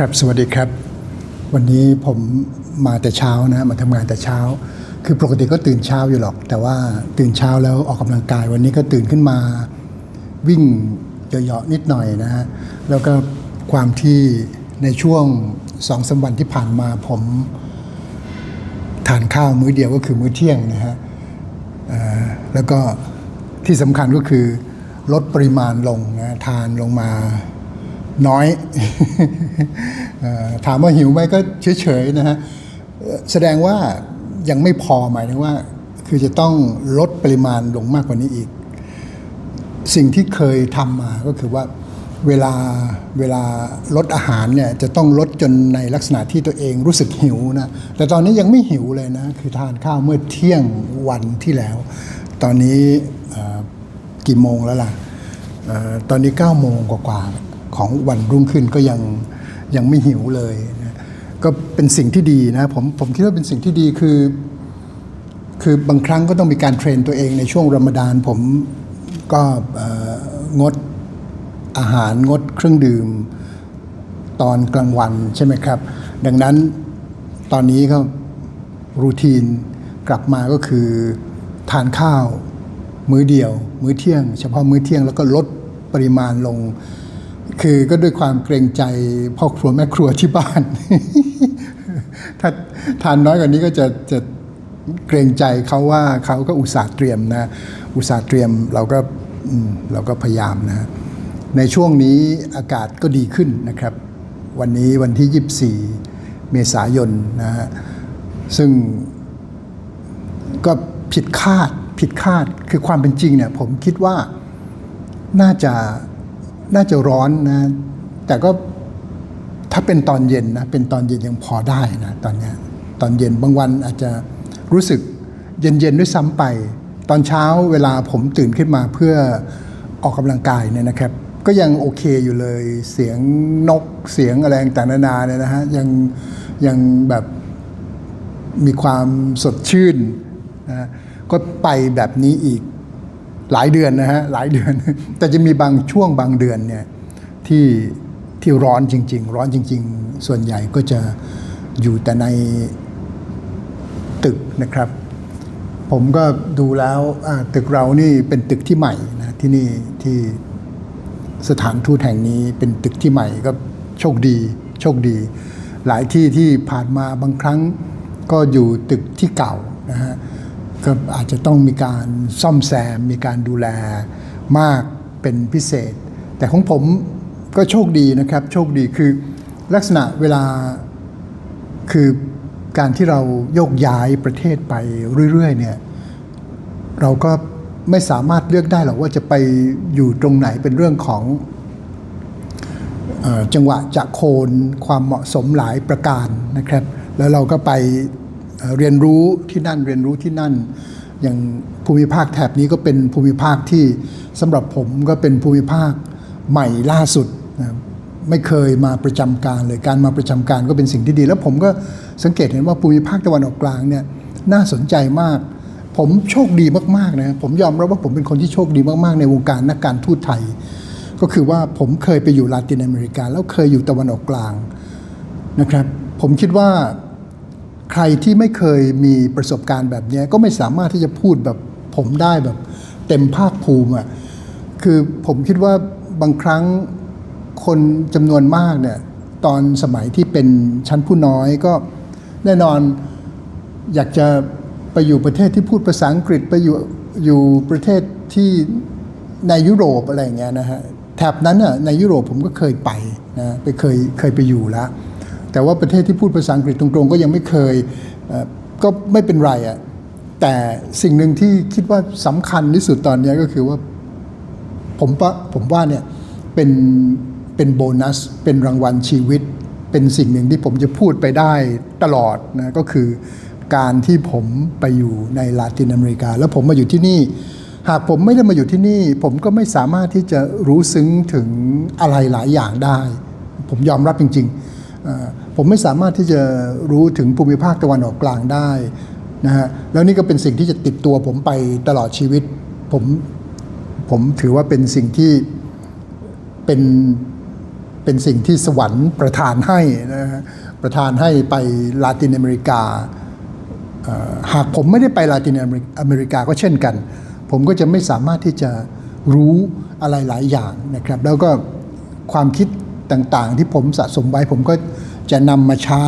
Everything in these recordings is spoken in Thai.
ครับสวัสดีครับ วันนี้ผมมาแต่เช้านะมาทำงานแต่เช้า คือปกติก็ตื่นเช้าอยู่หรอก แต่ว่าตื่นเช้าแล้วออกกำลังกาย วันนี้ก็ตื่นขึ้นมาวิ่งเหยาะๆนิดหน่อยนะฮะแล้วก็ความที่ในช่วงสองสามวันที่ผ่านมาผมทานข้าวมื้อเดียวก็คือมื้อเที่ยงนะฮะแล้วก็ที่สำคัญก็คือลดปริมาณลงนะทานลงมา น้อยถามว่าหิวไหมก็เฉยๆนะฮะแสดงว่ายังไม่พอหมายถึงว่า คือจะต้องลดปริมาณลงมากกว่านี้อีก สิ่งที่เคยทำมาก็คือว่าเวลาเวลาลดอาหารเนี่ยจะต้องลดจนในลักษณะที่ตัวเองรู้สึกหิวนะแต่ตอนนี้ยังไม่หิวเลยนะ คือทานข้าวเมื่อเที่ยงวันที่แล้ว ตอนนี้กี่โมงแล้วล่ะออตอนนี้9ก้าโมงกว่า ของวันรุ่งขึ้นก็ยังยังไม่หิวเลยนะก็เป็นสิ่งที่ดีนะผมผมคิดว่าเป็นสิ่งที่ดีคือ คือบางครั้งก็ต้องมีการเทรนตัวเองในช่วงรอมฎานผมก็งดอาหารงดเครื่องดื่มตอนกลางวันใช่ไหมครับ ดังนั้นตอนนี้ก็รูทีนกลับมาก็คือทานข้าวมื้อเดียว มื้อเที่ยง เฉพาะมื้อเที่ยงแล้วก็ลดปริมาณลง คือก็ด้วยความเกรงใจพ่อครัวแม่ครัวที่บ้าน ถ้าทานน้อยกว่านี้ก็จะจะเกรงใจเขาว่าเขาก็อุตส่าห์เตรียมนะ อุตส่าห์เตรียมเราก็เราก็พยายามนะ ในช่วงนี้อากาศก็ดีขึ้นนะครับ วันนี้วันที่ 24 เมษายนนะฮะซึ่งก็ผิดคาดผิดคาดคือความเป็นจริงเนี่ยผมคิดว่าน่าจะ น่าจะร้อนนะ แต่ก็ถ้าเป็นตอนเย็นนะเป็นตอนเย็นยังพอได้นะตอนนี้ตอนเย็นบางวันอาจจะรู้สึกเย็นๆด้วยซ้ำไป ตอนเช้าเวลาผมตื่นขึ้นมาเพื่อออกกำลังกายเนี่ยนะครับ ก็ยังโอเคอยู่เลยเสียงนกเสียงอะไรต่างๆนานาเนี่ยนะฮะยังยังแบบมีความสดชื่นนะก็ไปแบบนี้อีก หลายเดือนนะฮะหลายเดือน แต่จะมีบางช่วงบางเดือนเนี่ยที่ที่ร้อนจริง ๆ ร้อนจริง ๆ ส่วนใหญ่ก็จะอยู่แต่ในตึกนะครับ ผมก็ดูแล้วตึกเรานี่เป็นตึกที่ใหม่นะที่นี่ที่สถานทูตแห่งนี้เป็นตึกที่ใหม่ก็โชคดีโชคดี หลายที่ที่ผ่านมาบางครั้งก็อยู่ตึกที่เก่านะฮะ ก็อาจจะต้องมีการซ่อมแซม มีการดูแลมากเป็นพิเศษ แต่ของผมก็โชคดีนะครับ โชคดีคือลักษณะเวลาคือการที่เราโยกย้ายประเทศไปเรื่อยๆเนี่ยเราก็ไม่สามารถเลือกได้หรอกว่าจะไปอยู่ตรงไหนเป็นเรื่องของจังหวะจะโคนความเหมาะสมหลายประการนะครับ แล้วเราก็ไป เรียนรู้ที่นั่นเรียนรู้ที่นั่น อย่างภูมิภาคแถบนี้ก็เป็นภูมิภาคที่สำหรับผมก็เป็นภูมิภาคใหม่ล่าสุดนะไม่เคยมาประจำการเลยการมาประจำการก็เป็นสิ่งที่ดี แล้วผมก็สังเกตเห็นว่าภูมิภาคตะวันออกกลางเนี่ยน่าสนใจมาก ผมโชคดีมากๆนะผมยอมรับว่าผมเป็นคนที่โชคดีมากๆ ในวงการนักการทูตไทย ก็คือว่าผมเคยไปอยู่ลาตินอเมริกา แล้วเคยอยู่ตะวันออกกลางนะครับ ผมคิดว่า ใครที่ไม่เคยมีประสบการณ์แบบนี้ก็ไม่สามารถที่จะพูดแบบผมได้แบบเต็มภาคภูมิอะคือผมคิดว่าบางครั้งคนจำนวนมากเนี่ยตอนสมัยที่เป็นชั้นผู้น้อยก็แน่นอนอยากจะไปอยู่ประเทศที่พูดภาษาอังกฤษไปอยู่อยู่ประเทศที่ในยุโรปอะไรอย่างเงี้ยนะฮะแถบนั้นน่ะในยุโรปผมก็เคยไปนะไปเคยเคยไปอยู่แล้ว แต่ว่าประเทศที่พูดภาษาอังกฤษตรงๆ ก็ยังไม่เคยก็ไม่เป็นไรอะ่ะแต่สิ่งหนึ่งที่คิดว่าสำคัญที่สุดตอนนี้ก็คือว่าผมว่าผมว่าเนี่ยเป็นเป็นโบนัส เป็นรางวัลชีวิต เป็นสิ่งหนึ่งที่ผมจะพูดไปได้ตลอดนะก็คือการที่ผมไปอยู่ในลาตินอเมริกา แล้วผมมาอยู่ที่นี่ หากผมไม่ได้มาอยู่ที่นี่ ผมก็ไม่สามารถที่จะรู้ซึ้งถึงอะไรหลายอย่างได้ ผมยอมรับจริง ๆ ผมไม่สามารถที่จะรู้ถึงภูมิภาคตะวันออกกลางได้นะฮะแล้วนี่ก็เป็นสิ่งที่จะติดตัวผมไปตลอดชีวิต ผมผมถือว่าเป็นสิ่งที่เป็นเป็นสิ่งที่สวรรค์ประทานให้นะฮะประทานให้ไปลาตินอเมริกา หากผมไม่ได้ไปลาตินอเมริกาก็เช่นกัน ผมก็จะไม่สามารถที่จะรู้อะไรหลายอย่างนะครับ แล้วก็ความคิด ต่างๆ ที่ผมสะสมไว้ผมก็จะนำมาใช้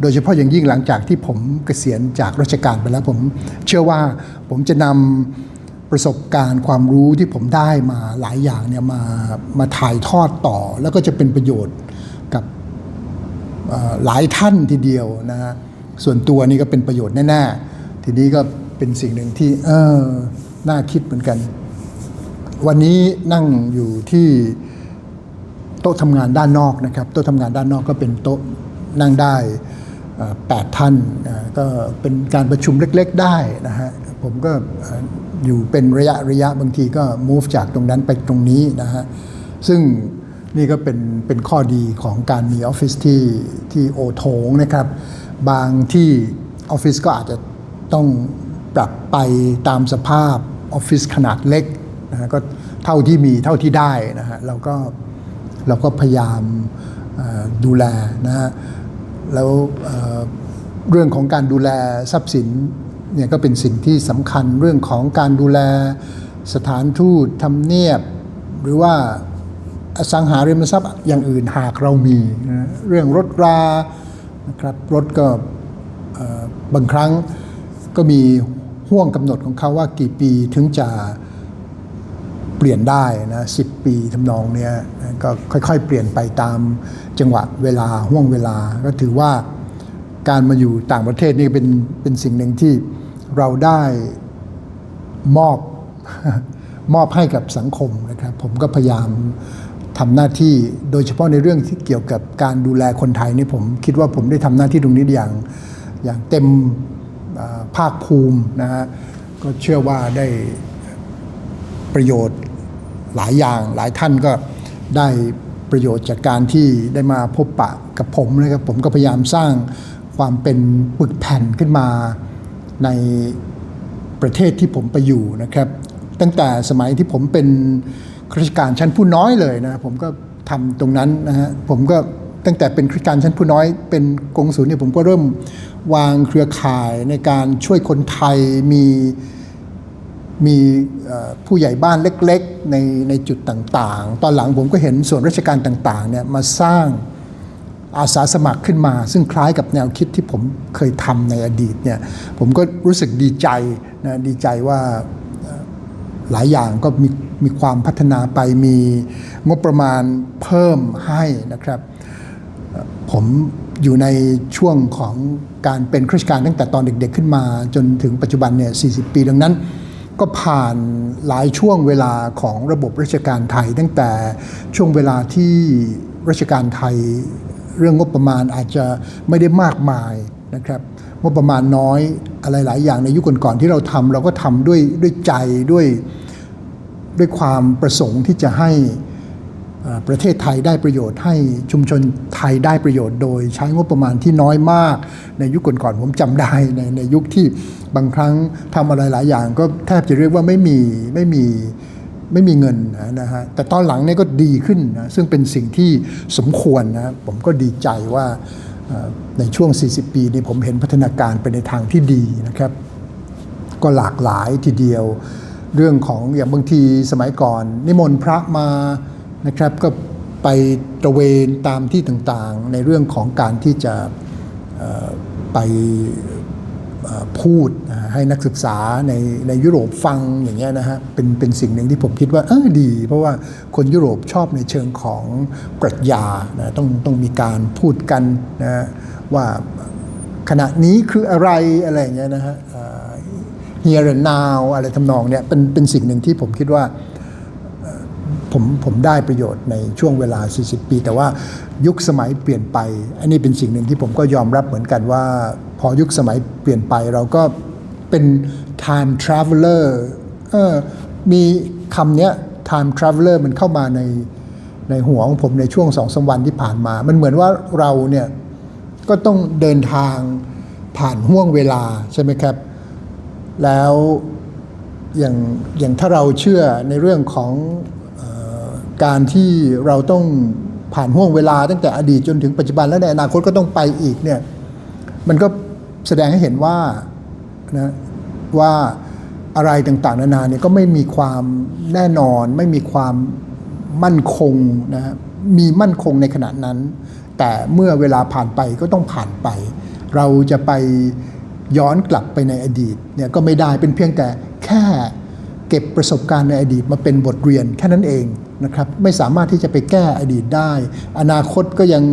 โดยเฉพาะอย่างยิ่งหลังจากที่ผมเกษียณจากราชการไปแล้วผมเชื่อว่าผมจะนำประสบการณ์ความรู้ที่ผมได้มาหลายอย่างเนี่ยมามาถ่ายทอดต่อ แล้วก็จะเป็นประโยชน์กับหลายท่านทีเดียวนะฮะส่วนตัวนี่ก็เป็นประโยชน์แน่ๆ ทีนี้ก็เป็นสิ่งหนึ่งที่เออน่าคิดเหมือนกัน วันนี้นั่งอยู่ที่ ต๊ะทำงานด้านนอกนะครับโต๊ะทำงานด้านนอกก็เป็นโต๊ะนั่งได้แปดท่านก็เป็นการประชุมเล็กๆได้นะฮะผมก็เอ่ออยู่เป็นระยะระยะบางทีก็ move จากตรงนั้นไปตรงนี้นะฮะซึ่งนี่ก็เป็นเป็นข้อดีของการมีออฟฟิศที่ที่โอโถงนะครับ บางที่ออฟฟิศก็อาจจะต้องปรับไปตามสภาพออฟฟิศขนาดเล็กนะฮะก็เท่าที่มีเท่าที่ได้นะฮะเราก็ เราก็พยายามดูแลนะฮะแล้วเรื่องของการดูแลทรัพย์สินเนี่ยก็เป็นสิ่งที่สำคัญเรื่องของการดูแลสถานทูตทำเนียบ หรือว่าอสังหาริมทรัพย์อย่างอื่นหากเรามีนะเรื่องรถรานะครับรถก็บางครั้งก็มีห่วงกำหนดของเขาว่ากี่ปีถึงจะ เปลี่ยนได้นะสิปีทำนองเนี้ยก็ค่อยๆ เปลี่ยนไปตามจังหวะเวลาห่วงเวลา ก็ถือว่าการมาอยู่ต่างประเทศนี่เป็นเป็นสิ่งหนึ่งที่เราได้มอบมอบให้กับสังคมนะครับ ผมก็พยายามทำหน้าที่โดยเฉพาะในเรื่องที่เกี่ยวกับการดูแลคนไทยนี่ผมคิดว่าผมได้ทำหน้าที่ตรงนี้อย่างอย่างเต็มภาคภูมินะฮะก็เชื่อว่าได้ประโยชน์ หลายอย่างหลายท่านก็ได้ประโยชน์จากการที่ได้มาพบปะกับผมนะครับผมก็พยายามสร้างความเป็นปึกแผ่นขึ้นมาในประเทศที่ผมไปอยู่นะครับ ตั้งแต่สมัยที่ผมเป็นข้าราชการชั้นผู้น้อยเลยนะผมก็ทำตรงนั้นนะฮะผมก็ตั้งแต่เป็นข้าราชการชั้นผู้น้อย เป็นกงสุลเนี่ยผมก็เริ่มวางเครือข่ายในการช่วยคนไทยมี มีผู้ใหญ่บ้านเล็กๆในในจุดต่างๆ ตอนหลังผมก็เห็นส่วนราชการต่างๆเนี่ยมาสร้างอาสาสมัครขึ้นมา ซึ่งคล้ายกับแนวคิดที่ผมเคยทำในอดีตเนี่ยผมก็รู้สึกดีใจนะดีใจว่าหลายอย่างก็มีมีความพัฒนาไปมีงบประมาณเพิ่มให้นะครับ ผมอยู่ในช่วงของการเป็นข้าราชการตั้งแต่ตอนเด็กๆขึ้นมา จนถึงปัจจุบันเนี่ย40 ปีดังนั้น ก็ผ่านหลายช่วงเวลาของระบบราชการไทย ตั้งแต่ช่วงเวลาที่ราชการไทยเรื่องงบประมาณอาจจะไม่ได้มากมายนะครับงบประมาณน้อยอะไรหลายอย่างในยุคก่อนๆที่เราทำเราก็ทำด้วยด้วยใจด้วยด้วยความประสงค์ที่จะให้ ประเทศไทยได้ประโยชน์ให้ชุมชนไทยได้ประโยชน์โดยใช้งบประมาณที่น้อยมาก ในยุคก่อนๆผมจำได้ในในยุคที่บางครั้งทำอะไรหลายอย่าง ก็แทบจะเรียกว่าไม่มีไม่มีไม่มีเงินนะฮะแต่ตอนหลังเนี่ยก็ดีขึ้นนะซึ่งเป็นสิ่งที่สมควรนะผมก็ดีใจว่าในช่วง 40 ปีนี้ผมเห็นพัฒนาการไปในทางที่ดีนะครับ ก็หลากหลายทีเดียว เรื่องของอย่างบางทีสมัยก่อน นิมนต์พระมา นะครับก็ไปตระเวนตามที่ต่างๆ ในเรื่องของการที่จะไปพูดให้นักศึกษาในในยุโรปฟังอย่างเงี้ยนะฮะเป็นเป็นสิ่งหนึ่งที่ผมคิดว่าเออดี เพราะว่าคนยุโรปชอบในเชิงของปรัชญานะต้องต้องมีการพูดกันนะว่าขณะนี้คืออะไรอะไรเงี้ยนะฮะเอ่อ here and now อะไรทำนองเนี้ยเป็นเป็นสิ่งหนึ่งที่ผมคิดว่า ผมผมได้ประโยชน์ในช่วงเวลา 40 ปี แต่ว่ายุคสมัยเปลี่ยนไป อันนี้เป็นสิ่งหนึ่งที่ผมก็ยอมรับเหมือนกันว่า พอยุคสมัยเปลี่ยนไปเราก็เป็น time traveler เออมีคำเนี้ย time traveler มันเข้ามาในในหัวของผมในช่วงสองสามวันที่ผ่านมา มันเหมือนว่าเราเนี่ยก็ต้องเดินทางผ่านห่วงเวลาใช่ไหมครับ แล้วอย่างอย่างถ้าเราเชื่อในเรื่องของ การที่เราต้องผ่านห่วงเวลาตั้งแต่อดีตจนถึงปัจจุบันและในอนาคตก็ต้องไปอีกเนี่ยมันก็แสดงให้เห็นว่านะว่าอะไรต่างๆ นานาเนี่ยก็ไม่มีความแน่นอน ไม่มีความมั่นคงนะมีมั่นคงในขณะนั้น แต่เมื่อเวลาผ่านไปก็ต้องผ่านไป เราจะไปย้อนกลับไปในอดีตเนี่ยก็ไม่ได้เป็นเพียงแต่แค่ เก็บประสบการณ์ในอดีตมาเป็นบทเรียนแค่นั้นเองนะครับไม่สามารถที่จะไปแก้อดีตได้ อนาคตก็ยัง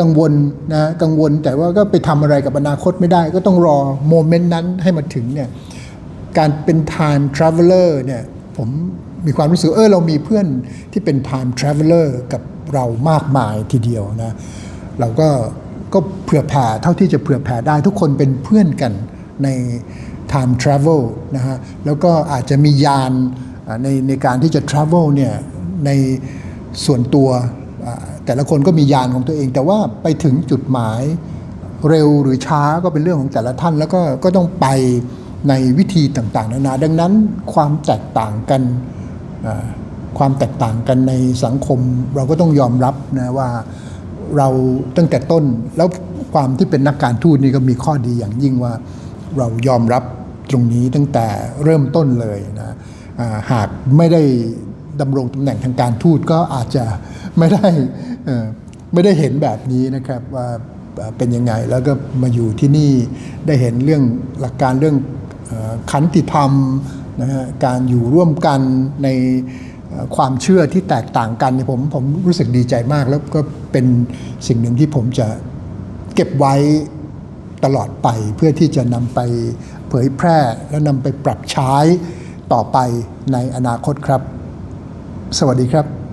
กังวลนะกังวลแต่ว่าก็ไปทำอะไรกับอนาคตไม่ได้ ก็ต้องรอโมเมนต์นั้นให้มาถึงเนี่ยการเป็น time traveler เนี่ยผมมีความรู้สึกเออเรามีเพื่อนที่เป็น time traveler กับเรามากมายทีเดียวนะเราก็ก็เผื่อแผ่เท่าที่จะเผื่อแผ่ได้ทุกคนเป็นเพื่อนกันใน time travel นะฮะแล้วก็อาจจะมียานในในการที่จะ travel เนี่ยในส่วนตัวแต่ละคนก็มียานของตัวเอง แต่ว่าไปถึงจุดหมายเร็วหรือช้าก็เป็นเรื่องของแต่ละท่าน แล้วก็ก็ต้องไปในวิธีต่างๆนานาดังนั้นความแตกต่างกันความแตกต่างกันในสังคม เราก็ต้องยอมรับนะว่าเราตั้งแต่ต้นแล้วความที่เป็นนักการทูตนี่ก็มีข้อดีอย่างยิ่งว่า เรายอมรับตรงนี้ตั้งแต่เริ่มต้นเลยนะหากไม่ได้ดำรงตำแหน่งทางการทูตก็อาจจะไม่ได้ไม่ได้เห็นแบบนี้นะครับว่าเป็นยังไงแล้วก็มาอยู่ที่นี่ได้เห็นเรื่องหลักการเรื่องอขันติธรรมนะฮะการอยู่ร่วมกันในความเชื่อที่แตกต่างกันเนี่ยผมผมรู้สึกดีใจมาก แล้วก็เป็นสิ่งหนึ่งที่ผมจะเก็บไว้ ตลอดไปเพื่อที่จะนำไปเผยแพร่และนำไปปรับใช้ต่อไปในอนาคตครับ สวัสดีครับ